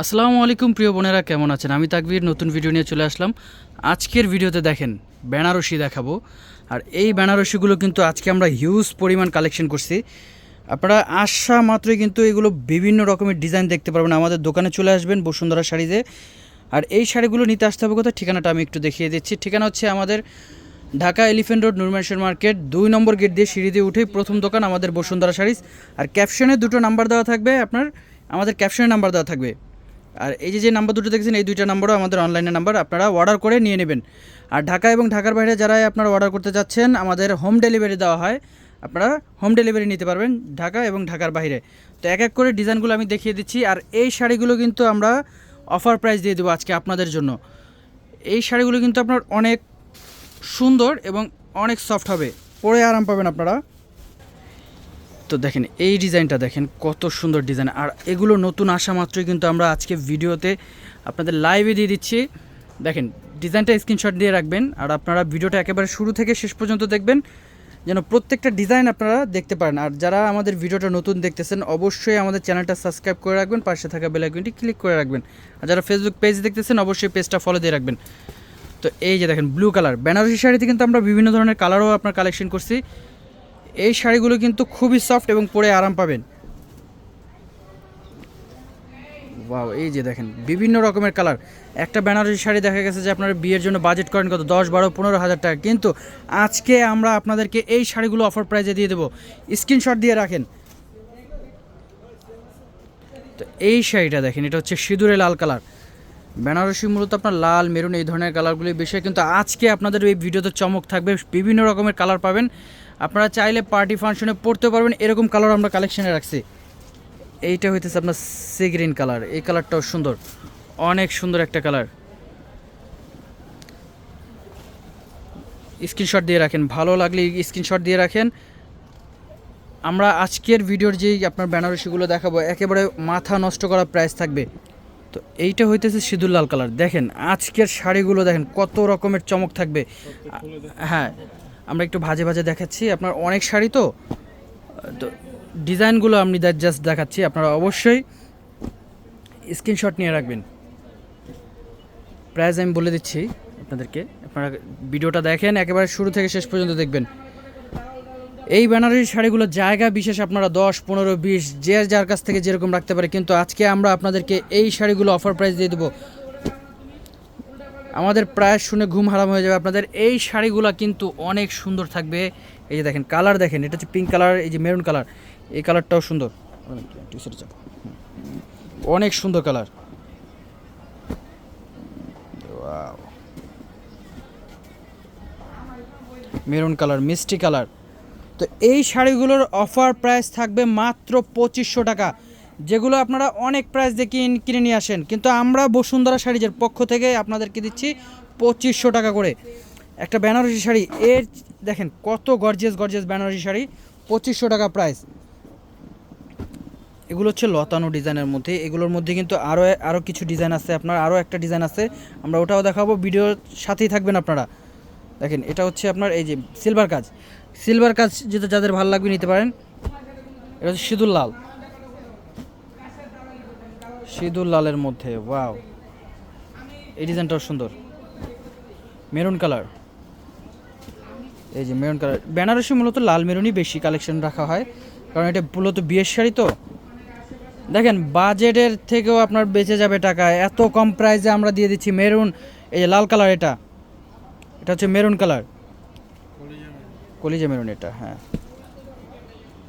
আসসালামু আলাইকুম প্রিয় বোনেরা, কেমন আছেন? আমি তাকবীর, নতুন ভিডিও নিয়ে চলে আসলাম। আজকের ভিডিওতে দেখেন, বেনারসি দেখাবো। আর এই বেনারসিগুলো কিন্তু আজকে আমরা হিউজ পরিমাণ কালেকশন করছি। আপনারা আসা মাত্রই কিন্তু এগুলো বিভিন্ন রকমের ডিজাইন দেখতে পারবেন। আমাদের দোকানে চলে আসবেন বসুন্ধরা শাড়িতে। আর এই শাড়িগুলো নিতে আসতে হবে কোথায়? ঠিকানাটা আমি একটু দেখিয়ে দিচ্ছি। ঠিকানা হচ্ছে আমাদের ঢাকা এলিফেন্ট রোড নুরমেশ্বর মার্কেট দুই নম্বর গেট দিয়ে সিঁড়ি দিয়ে উঠেই প্রথম দোকান আমাদের বসুন্ধরা শাড়িস। আর ক্যাপশনে দুটো নাম্বার দেওয়া থাকবে আপনার। আমাদের ক্যাপশনে নাম্বার দেওয়া থাকবে। আর এই যে যে নাম্বার দুটো দেখছেন, এই দুইটা নাম্বারও আমাদের অনলাইনে নাম্বার, আপনারা অর্ডার করে নিয়ে নেবেন। আর ঢাকা এবং ঢাকার বাইরে যারা আপনারা অর্ডার করতে যাচ্ছেন, আমাদের হোম ডেলিভারি দেওয়া হয়। আপনারা হোম ডেলিভারি নিতে পারবেন ঢাকা এবং ঢাকার বাইরে। তো এক এক করে ডিজাইনগুলো আমি দেখিয়ে দিচ্ছি, আর এই শাড়িগুলো কিন্তু আমরা অফার প্রাইস দিয়ে দেবো আজকে আপনাদের জন্য। এই শাড়িগুলো কিন্তু আপনার অনেক সুন্দর এবং অনেক সফট হবে। পরে আরাম পাবেন আপনারা। তো দেখেন, এই ডিজাইনটা দেখেন, কত সুন্দর ডিজাইন। আর এগুলো নতুন আসা মাত্রই কিন্তু আমরা আজকে ভিডিওতে আপনাদের লাইভে দিয়ে দিচ্ছি। দেখেন, ডিজাইনটা স্ক্রিনশট দিয়ে রাখবেন, আর আপনারা ভিডিওটা একেবারে শুরু থেকে শেষ পর্যন্ত দেখবেন, যেন প্রত্যেকটা ডিজাইন আপনারা দেখতে পারেন। আর যারা আমাদের ভিডিওটা নতুন দেখতেছেন, অবশ্যই আমাদের চ্যানেলটা সাবস্ক্রাইব করে রাখবেন, পাশে থাকা বেল আইকনটি ক্লিক করে রাখবেন। আর যারা ফেসবুক পেজ দেখতেছেন, অবশ্যই পেজটা ফলো দিয়ে রাখবেন। তো এই যে দেখেন ব্লু কালার বেনারসি শাড়িতে কিন্তু আমরা বিভিন্ন ধরনের কালারও আপনার কালেকশন করছি। এই শাড়িগুলো কিন্তু খুবই সফট এবং পরে আরাম পাবেন। ওয়াও এই যে দেখেন বিভিন্ন রকমের কালার একটা বেনারসি শাড়ি দেখা গেছে যে আপনারা বিয়ের জন্য বাজেট করেন কত? দশ বারো পনেরো হাজার টাকা। কিন্তু আজকে আমরা আপনাদেরকে এই শাড়িগুলো অফার প্রাইজে দিয়ে দেবো। স্ক্রিনশট দিয়ে রাখেন। তো এই শাড়িটা দেখেন এটা হচ্ছে সিঁদুরে লাল কালার বেনারসি মূলত আপনার লাল মেরুন এই ধরনের কালারগুলি বেশি হয়, কিন্তু আজকে আপনাদের এই ভিডিওতে চমক থাকবে বিভিন্ন রকমের কালার পাবেন। আপনারা চাইলে পার্টি ফাংশনে পড়তে পারবেন। এরকম কালার আমরা কালেকশনে রাখছি। এইটা হইতেছে আপনার সি গ্রিন কালার এই কালারটাও সুন্দর। অনেক সুন্দর একটা কালার স্ক্রিনশট দিয়ে রাখেন। ভালো লাগলে স্ক্রিনশট দিয়ে রাখেন। আমরা আজকের ভিডিওর যেই আপনার বেনারসিগুলো দেখাবো, একেবারে মাথা নষ্ট করা প্রাইস থাকবে। তো এইটা হইতেছে সিঁদুর লাল কালার দেখেন, আজকের শাড়িগুলো দেখেন, কত রকমের চমক থাকবে। হ্যাঁ আমরা একটু ভাজে ভাজে দেখাচ্ছি। আপনার অনেক শাড়ি তো? তো ডিজাইনগুলো আমি জাস্ট দেখাচ্ছি। আপনারা অবশ্যই স্ক্রিনশট নিয়ে রাখবেন। প্রাইস আমি বলে দিচ্ছি আপনাদেরকে। আপনারা ভিডিওটা দেখেন, একেবারে শুরু থেকে শেষ পর্যন্ত দেখবেন। এই বেনারসি শাড়িগুলো জায়গা বিশেষ আপনারা দশ, পনেরো, বিশ, যে যার কাছ থেকে যেরকম রাখতে পারে। কিন্তু আজকে আমরা আপনাদেরকে এই শাড়িগুলো অফার প্রাইস দিয়ে দেবো। আমাদের প্রায় শুনে ঘুম হারাম হয়ে যাবে। আপনাদের এই শাড়িগুলো কিন্তু অনেক সুন্দর থাকবে। এই যে দেখেন, কালার দেখেন, এটা হচ্ছে পিঙ্ক কালার এই যে মেরুন কালার এই কালারটাও সুন্দর। অনেক সুন্দর কালার মেরুন কালার মিষ্টি কালার তো এই শাড়িগুলোর অফার প্রাইস থাকবে মাত্র পঁচিশশো টাকা। যেগুলো আপনারা অনেক প্রাইস দিয়ে কিন- কিনে নিয়ে আসেন। কিন্তু আমরা বসুন্ধরা শাড়িজের পক্ষ থেকে আপনাদেরকে দিচ্ছি পঁচিশশো টাকা করে। একটা বেনারসি শাড়ি, এর দেখেন কত গর্জিয়াস গর্জিয়াস বেনারসি শাড়ি, পঁচিশশো টাকা প্রাইস এগুলো হচ্ছে লতানো ডিজাইনের মধ্যে, এগুলোর মধ্যে কিন্তু আরও আরও কিছু ডিজাইন আছে আপনার আরও একটা ডিজাইন আছে, আমরা ওটাও দেখাবো, ভিডিওর সাথেই থাকবেন আপনারা। দেখেন, এটা হচ্ছে আপনার এই যে সিলভার কাজ। সিলভার কাজ যেটা যাদের ভালো লাগবে নিতে পারেন, এটা হচ্ছে সিঁদুর লাল। সিঁদুর লালের মধ্যে ওয়াও এই ডিজাইনটাও সুন্দর। Maroon colour. এই যে মেরুন কালার। বেনারসি মূলত লাল মেরুনই বেশি কালেকশন রাখা হয়, কারণ এটা মূলত বিয়ের শাড়ি তো। দেখেন বাজেটের থেকেও আপনার বেঁচে যাবে টাকা। এত কম প্রাইসে আমরা দিয়ে দিচ্ছি মেরুন, এই যে লাল কালার এটা। এটা হচ্ছে মেরুন কালার। কলিজা মেরুন এটা হ্যাঁ।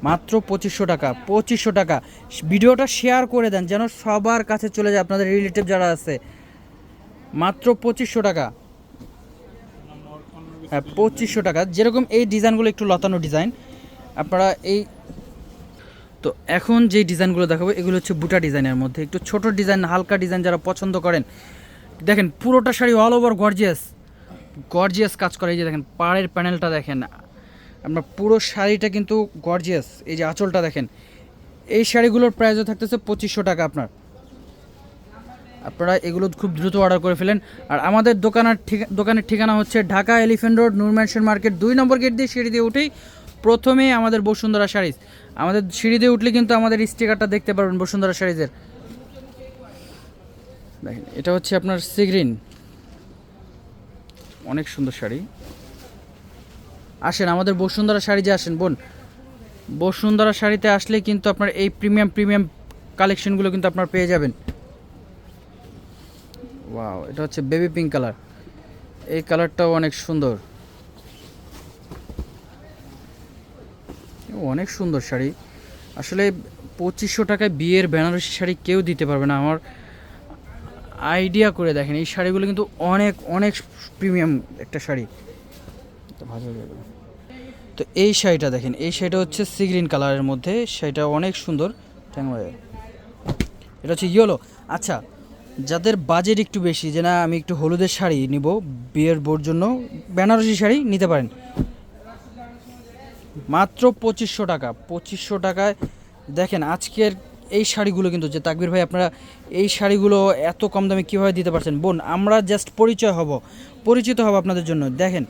মাত্র পঁচিশশো টাকা পঁচিশশো টাকা। ভিডিওটা শেয়ার করে দেন যেন সবার কাছে চলে যায় আপনাদের রিলেটিভ যারা আছে। মাত্র পঁচিশশো টাকা। হ্যাঁ পঁচিশশো টাকা। যেরকম এই ডিজাইনগুলো একটু লতানো ডিজাইন, আপনারা এই তো এখন যে ডিজাইনগুলো দেখাবো, এগুলো হচ্ছে বুটা ডিজাইনের মধ্যে। একটু ছোট ডিজাইন, হালকা ডিজাইন যারা পছন্দ করেন। দেখেন, পুরোটা sari all over gorgeous gorgeous কাজ করে। এই যে দেখেন, পাড়ের প্যানেলটা দেখেন। আপনার পুরো শাড়িটা কিন্তু গর্জিয়াস এই যে আঁচলটা দেখেন, এই শাড়িগুলোর প্রাইসও থাকতেছে পঁচিশশো টাকা আপনার। আপনারা এগুলো খুব দ্রুত অর্ডার করে ফেলেন। আর আমাদের দোকানের ঠিক দোকানের ঠিকানা হচ্ছে Dhaka elephant road Nur mansion market, দুই নম্বর গেট দিয়ে সিঁড়ি দিয়ে উঠেই প্রথমেই আমাদের বসুন্ধরা শাড়িজ। আমাদের সিঁড়ি দিয়ে উঠলে কিন্তু আমাদের স্টিকারটা দেখতে পারবেন বসুন্ধরা শাড়িজের। দেখেন, এটা হচ্ছে আপনার সিগ্রিন অনেক সুন্দর শাড়ি। আসেন, আমাদের বসুন্ধরা শাড়ি যে আসেন, বোন, বসুন্ধরা শাড়িতে আসলে কিন্তু আপনার এই প্রিমিয়াম প্রিমিয়াম কালেকশনগুলো কিন্তু আপনার পেয়ে যাবেন। ওয়াও এটা হচ্ছে বেবি পিঙ্ক কালার এই কালারটাও অনেক সুন্দর। অনেক সুন্দর শাড়ি। আসলে পঁচিশশো টাকায় বিয়ের বেনারসি শাড়ি কেউ দিতে পারবে না। আমার আইডিয়া করে দেখেন, এই শাড়িগুলো কিন্তু অনেক অনেক প্রিমিয়াম একটা শাড়ি। তো এই শাড়িটা দেখেন, এই শাড়িটা হচ্ছে সি গ্রিন কালারের মধ্যে, শাড়িটা অনেক সুন্দর এটা হচ্ছে ইয়েলো আচ্ছা যাদের বাজেট একটু বেশি, যে না, আমি একটু হলুদের শাড়ি নিব, বিয়ের বোর জন্য বেনারসি শাড়ি নিতে পারেন। মাত্র পঁচিশশো টাকা, পঁচিশশো টাকায়, দেখেন আজকের এই শাড়িগুলো কিন্তু, যে তাকবির ভাই আপনারা এই শাড়িগুলো এত কম দামে কীভাবে দিতে পারছেন? বোন, আমরা জাস্ট পরিচয় হব, পরিচিত হব আপনাদের জন্য। দেখেন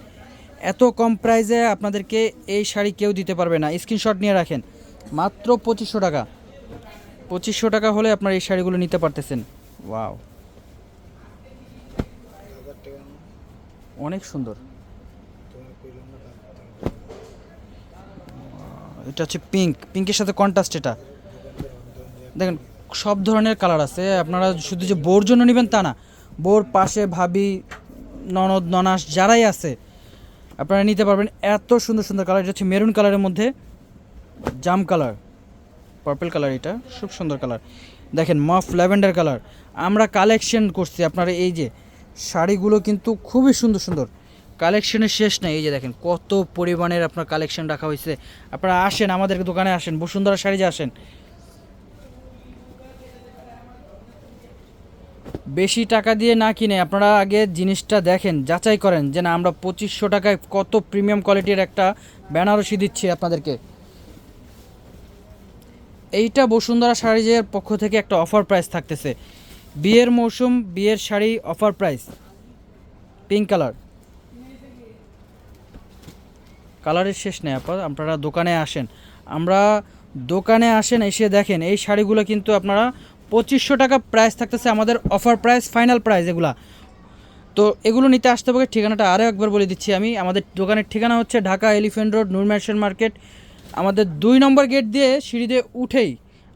এত কম প্রাইসে আপনাদেরকে এই শাড়ি কেউ দিতে পারবে না। স্ক্রিনশট নিয়ে রাখেন। মাত্র পঁচিশশো টাকা। পঁচিশশো টাকা হলে আপনার এই শাড়িগুলো নিতে পারতেছেন। ওয়াও। অনেক সুন্দর। এটা হচ্ছে পিঙ্ক পিঙ্কের সাথে কন্ট্রাস্ট এটা। দেখেন সব ধরনের কালার আছে। আপনারা শুধু যে বোর জন্য নেবেন তা না। বোর পাশে ভাবি ননদ ননাস যারাই আছে আপনারা নিতে পারবেন এত সুন্দর সুন্দর কালার, এটা হচ্ছে মেরুন কালারের মধ্যে জাম কালার পার্পল কালার এটা, খুব সুন্দর কালার। দেখেন, মফ, ল্যাভেন্ডার কালার। আমরা কালেকশন করছি, আপনারা এই যে শাড়িগুলো কিন্তু খুবই সুন্দর সুন্দর। কালেকশনের শেষ নেই, এই যে দেখেন, কত পরিমাণের আপনার কালেকশন রাখা হয়েছে। আপনারা আসেন, আমাদের দোকানে আসেন, বসুন্ধরা শাড়ি যে আসেন। বেশি টাকা দিয়ে না কিনে আপনারা আগে জিনিসটা দেখেন, যাচাই করেন যে না, আমরা পঁচিশশো টাকায় কত প্রিমিয়াম কোয়ালিটির একটা বেনারসি দিচ্ছি আপনাদেরকে। এইটা বসুন্ধরা শাড়িজের পক্ষ থেকে একটা অফার প্রাইস থাকতেছে। বিয়ের মৌসুম, বিয়ের sari offer price pink colour কালারের শেষ নেই, আপা, আপনারা দোকানে আসেন। আমরা দোকানে আসেন, এসে দেখেন, এই শাড়িগুলো কিন্তু আপনারা পঁচিশশো টাকা প্রাইস থাকতেছে আমাদের অফার প্রাইস ফাইনাল প্রাইস এগুলা। তো এগুলো নিতে আসতে হবে, ঠিকানাটা আরও একবার বলে দিচ্ছি আমি। আমাদের দোকানের ঠিকানা হচ্ছে Dhaka elephant road Nur mansion market. আমাদের দুই নম্বর গেট দিয়ে সিঁড়ি দিয়ে উঠেই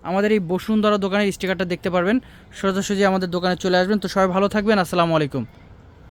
আমাদের এই বসুন্ধরা দোকানের স্টিকারটা দেখতে পারবেন। সোজাসুজি আমাদের দোকানে চলে আসবেন। তো সবাই ভালো থাকবেন। আসসালামু আলাইকুম।